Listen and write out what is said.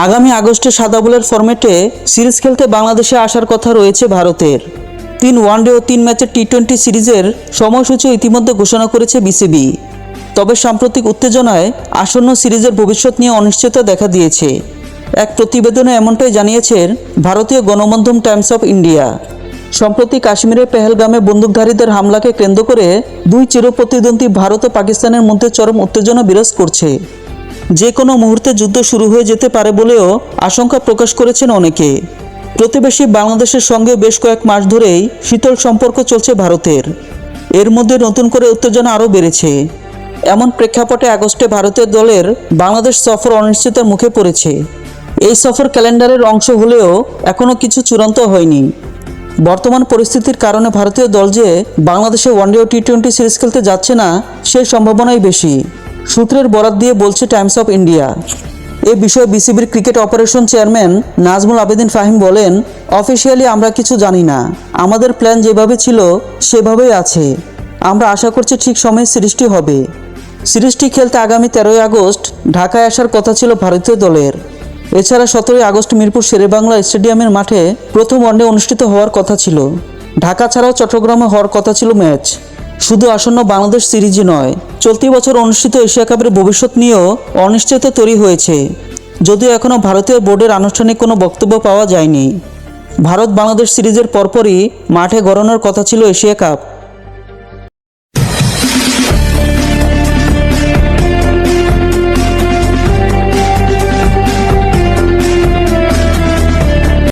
আগামী আগস্টে সাদা বলের ফরম্যাটে সিরিজ খেলতে বাংলাদেশে আসার কথা রয়েছে ভারতের। তিন ওয়ানডে ও তিন ম্যাচের টি টোয়েন্টি সিরিজের সময়সূচি ইতিমধ্যে ঘোষণা করেছে বিসিবি তবে সাম্প্রতিক উত্তেজনায় আসন্ন সিরিজের ভবিষ্যৎ নিয়ে অনিশ্চয়তা দেখা দিয়েছে। এক প্রতিবেদনে এমনটাই জানিয়েছেন ভারতীয় গণমাধ্যম টাইমস অফ ইন্ডিয়া সম্প্রতি কাশ্মীরের পেহেলগামে বন্দুকধারীদের হামলাকে কেন্দ্র করে দুই চিরপ্রতিদ্বন্দ্বী ভারত ও পাকিস্তানের মধ্যে চরম উত্তেজনা বিরাজ করছে। যে কোনো মুহূর্তে যুদ্ধ শুরু হয়ে যেতে পারে বলেও আশঙ্কা প্রকাশ করেছেন অনেকে। প্রতিবেশী বাংলাদেশের সঙ্গে বেশ কয়েক মাস ধরেই শীতল সম্পর্ক চলছে ভারতের। এর মধ্যে নতুন করে উত্তেজনা আরও বেড়েছে। এমন প্রেক্ষাপটে আগস্টে ভারতীয় দলের বাংলাদেশ সফর অনিশ্চয়তার মুখে পড়েছে। এই সফর ক্যালেন্ডারের অংশ হলেও এখনও কিছু চূড়ান্ত হয়নি। বর্তমান পরিস্থিতির কারণে ভারতীয় দল যে বাংলাদেশে ওয়ানডে ও টি টোয়েন্টি সিরিজ খেলতে যাচ্ছে না, সেই সম্ভাবনাই বেশি। সূত্রের বরাত দিয়ে বলছে টাইমস অফ ইন্ডিয়া। এ বিষয়ে বিসিবির cricket operation chairman Nazmul Abedin Fahim বলেন, অফিসিয়ালি আমরা কিছু জানি না। আমাদের প্ল্যান যেভাবে ছিল, সেভাবেই আছে। আমরা আশা করছি ঠিক সময়ে সিরিজটি হবে। সিরিজটি খেলতে আগামী তেরোই আগস্ট ঢাকায় আসার কথা ছিল ভারতীয় দলের। এছাড়া সতেরোই আগস্ট মিরপুর শেরেবাংলা স্টেডিয়ামের মাঠে প্রথম ওয়ানডে অনুষ্ঠিত হওয়ার কথা ছিল। ঢাকা ছাড়াও চট্টগ্রামে হওয়ার কথা ছিল ম্যাচ। শুধু আসন্ন বাংলাদেশ সিরিজই নয়, চলতি বছর অনুষ্ঠিত এশিয়া কাপের ভবিষ্যৎ নিয়েও অনিশ্চয়তা তৈরি হয়েছে। যদিও এখনও ভারতীয় বোর্ডের আনুষ্ঠানিক কোনো বক্তব্য পাওয়া যায়নি। ভারত বাংলাদেশ সিরিজের পরপরই মাঠে গড়ানোর কথা ছিল এশিয়া কাপ।